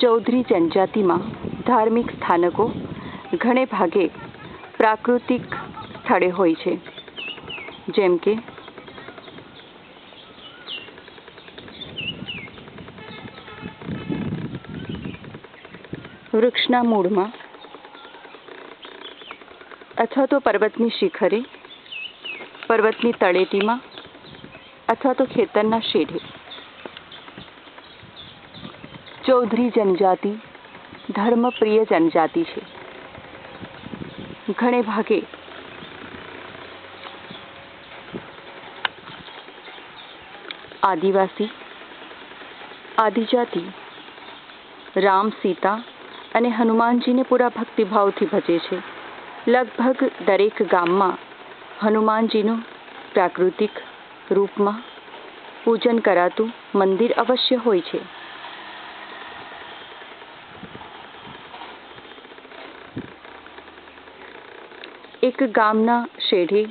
ચૌધરી જનજાતિમાં ધાર્મિક સ્થાનકો ઘણે ભાગે પ્રાકૃતિક સ્થળે હોય છે. જેમ કે વૃક્ષના મૂળમાં અથવા તો પર્વતની શિખરે, પર્વતની તળેટીમાં અથવા તો ખેતરના શેઢે. ચૌધરી જનજાતિ, ધર્મપ્રિય જનજાતિ છે. ઘણે ભાગે આદિવાસી, આદિજાતિ, રામ, સીતા અને હનુમાનજીને પૂરા ભક્તિભાવથી ભજે છે. લગભગ દરેક ગામમાં હનુમાનજીનું પ્રાકૃતિક રૂપમાં પૂજન કરાતું મંદિર અવશ્ય હોય છે. એક ગામના શેઢે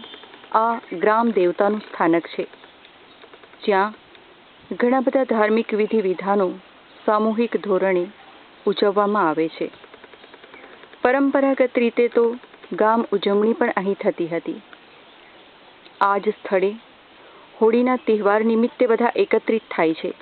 આ ગ્રામ દેવતાનું સ્થાનક છે. જ્યાં ઘણા બધા ધાર્મિક વિધિ વિધાનો સામૂહિક ધોરણે ઉજવવામાં આવે છે. પરંપરાગત રીતે તો ગામ ઉજવણી પણ અહીં થતી હતી. આ જ સ્થળે હોળીના તહેવાર નિમિત્તે બધા એકત્રિત થાય છે.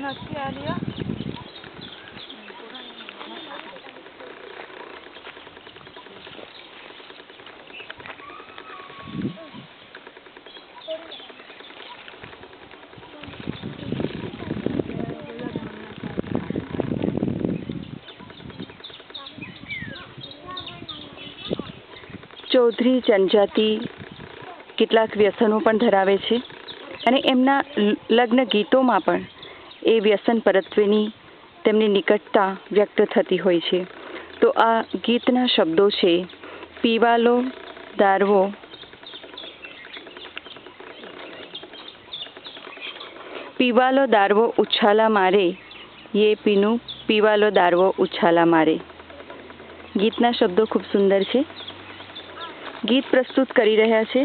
Nasıl yer ya? ચૌધરી જનજાતિ કેટલાક વ્યસનો પણ ધરાવે છે અને એમના લગ્ન ગીતોમાં પણ એ વ્યસન પરત્વેની તેમની નિકટતા વ્યક્ત થતી હોય છે. તો આ ગીતના શબ્દો છે, પીવાલો, દારવો. પીવાલો, દારવો, ઉછાલા મારે, યે પીનું, પીવાલો, દારવો, ઉછાલા મારે. ગીતના શબ્દો ખૂબ સુંદર છે. ગીત પ્રસ્તુત કરી રહ્યા છે.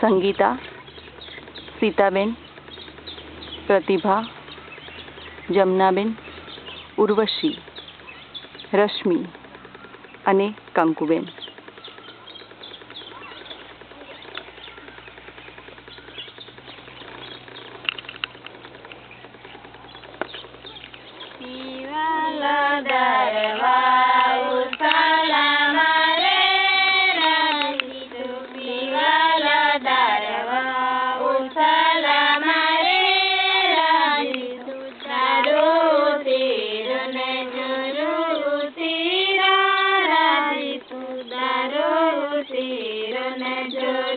સંગીતા સીતાબેન પ્રતિભા જમનાબેન ઉર્વશી રશ્મિ અને કંકુબેન. manager.